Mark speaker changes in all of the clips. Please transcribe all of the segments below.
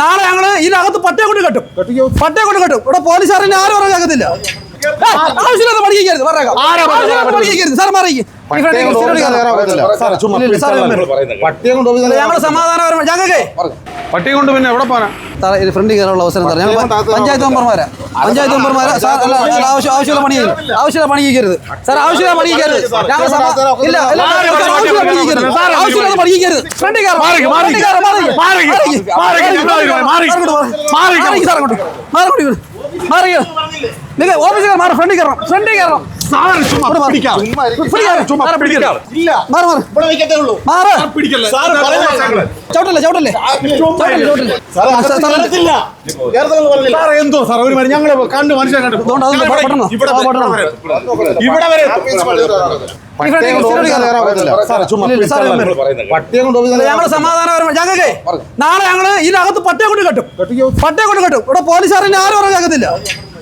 Speaker 1: നാളെ ഞങ്ങൾ ഇതിനകത്ത് പട്ടയെ കൊണ്ട് കെട്ടും. പട്ടയെ കൊണ്ട് കെട്ടും. ഇവിടെ പോലീസുകാരനെ ആരും ഉറങ്ങാക്കത്തില്ല ആവശ്യമില്ലാതെ പഠിക്കരുത് പറഞ്ഞേക്കാം. ആവശ്യമില്ലാതെ പഠിക്കരുത് സാർ മാറിക്ക്
Speaker 2: പട്ടിയെ കൊണ്ട്
Speaker 3: പിന്നെ എവിടെ
Speaker 1: ഇത് ഫ്രണ്ടിൽ കയറാനുള്ള അവസരം തരാം ഞങ്ങൾ പഞ്ചായത്ത് മെമ്പർമാരാ പഞ്ചായത്ത് മെമ്പർമാരാ സാർ അല്ല ആവശ്യം ആവശ്യമുള്ള പണി ആവശ്യമുള്ള പണി ചെയ്യരുത് സാർ ആവശ്യമുള്ള പണി ചെയ്യരുത് ഞങ്ങൾ ഇല്ല ആവശ്യമുള്ള പണി ചെയ്യരുത് ആവശ്യമുള്ള പണി ചെയ്യരുത് ഫ്രണ്ടിൽ നിങ്ങൾ ഓഫീസുകാർ മാറി ഫ്രണ്ടിൽ കയറണം ഫ്രണ്ടിൽ കയറണം.
Speaker 3: എന്തോ
Speaker 1: ഞങ്ങൾ
Speaker 3: വരെ.
Speaker 1: ഞങ്ങൾ സമാധാനപരമായി ഞങ്ങൾക്ക് നാളെ ഞങ്ങൾ ഇതിനകത്ത് പട്ടയെ കൊണ്ട് കെട്ടും. പട്ടയെ കൊണ്ട് കെട്ടും. ഇവിടെ പോലീസുകാരനെ ആരും അറിയാൻ ഞങ്ങൾക്കില്ല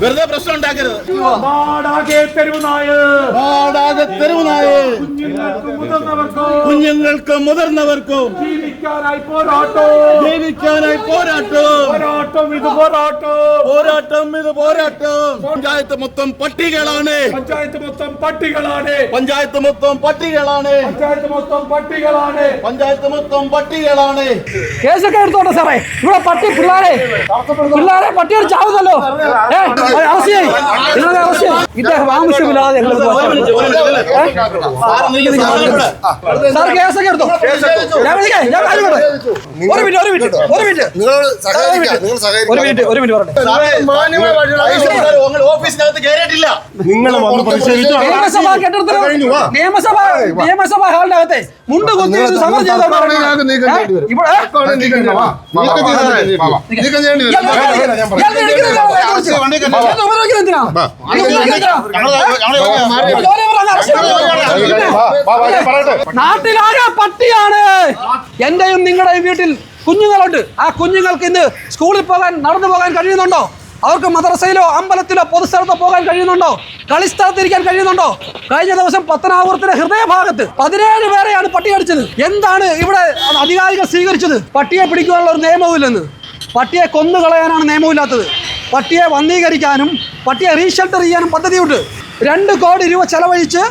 Speaker 2: വെറുതെ പ്രശ്നം ഉണ്ടാക്കരുത്. തെരുവുനായ മുതിർന്നവർക്കും
Speaker 3: ജീവിക്കാനായി പോരാട്ടോ.
Speaker 2: ജീവിക്കാനായി പോരാട്ടം.
Speaker 3: പോരാട്ടം ഇത് പോരാട്ടം.
Speaker 2: പോരാട്ടം ഇത് പോരാട്ടം. പഞ്ചായത്ത് മൊത്തം പട്ടികളാണ്.
Speaker 3: പഞ്ചായത്ത് മൊത്തം പട്ടികളാണ്.
Speaker 2: പഞ്ചായത്ത് മൊത്തം പട്ടികളാണ്.
Speaker 3: പഞ്ചായത്ത് മൊത്തം പട്ടികളാണ്.
Speaker 2: പഞ്ചായത്ത് മൊത്തം പട്ടികളാണ്.
Speaker 1: കേസൊക്കെ എടുത്തോട്ടെ സാറേ. ഇവിടെ പട്ടി പിള്ളേരെ പിള്ളേരെ പട്ടിയോട് ചാവുന്നല്ലോ. ഏ, আসি ഇദ്ദേഹം ഒരു മിനിറ്റ് ഒരു മിനിറ്റ് ഒരു മിനിറ്റ്. ഒരു മിനിറ്റ് ഒരു മിനിറ്റ്
Speaker 3: നിങ്ങൾ
Speaker 1: നിയമസഭ മുണ്ട് കുത്തി നാട്ടിലാകെ പട്ടിയാണ് എന്റെയും നിങ്ങളുടെയും വീട്ടിൽ കുഞ്ഞുങ്ങളുണ്ട് ആ കുഞ്ഞുങ്ങൾക്ക് ഇന്ന് സ്കൂളിൽ പോകാൻ നടന്നു പോകാൻ കഴിയുന്നുണ്ടോ അവർക്ക് മദ്രസയിലോ അമ്പലത്തിലോ പൊതുസ്ഥലത്തോ പോകാൻ കഴിയുന്നുണ്ടോ കളിസ്ഥലത്തിരിക്കാൻ കഴിയുന്നുണ്ടോ കഴിഞ്ഞ ദിവസം പത്തനാപുരത്തിന്റെ ഹൃദയഭാഗത്ത് പതിനേഴ് പേരെയാണ് പട്ടിയടിച്ചത് എന്താണ് ഇവിടെ അധികാരികൾ സ്വീകരിച്ചത് പട്ടിയെ പിടിക്കുവാനുള്ള ഒരു നിയമവുമില്ലെന്ന് പട്ടിയെ കൊന്നു കളയാനാണ് നിയമമില്ലാത്തത് പട്ടിയെ വന്ധീകരിക്കാനും പട്ടിയെ റീഷെൽട്ടർ ചെയ്യാനും പദ്ധതിയുണ്ട്. രണ്ട് കോടി രൂപ ചെലവഴിച്ച്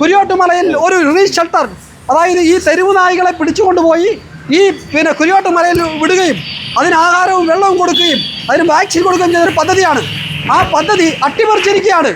Speaker 1: കുരിയോട്ടുമലയിൽ ഒരു റീഷെൽട്ടർ അതായത് ഈ തെരുവ് നായികളെ പിടിച്ചുകൊണ്ടുപോയി ഈ പിന്നെ കുരിയോട്ടുമലയിൽ വിടുകയും അതിന് ആഹാരവും വെള്ളവും കൊടുക്കുകയും അതിന് വാക്സിൻ കൊടുക്കുകയും ചെയ്യുന്ന ഒരു പദ്ധതിയാണ്. ആ പദ്ധതി അട്ടിമറിച്ചിരിക്കുകയാണ്.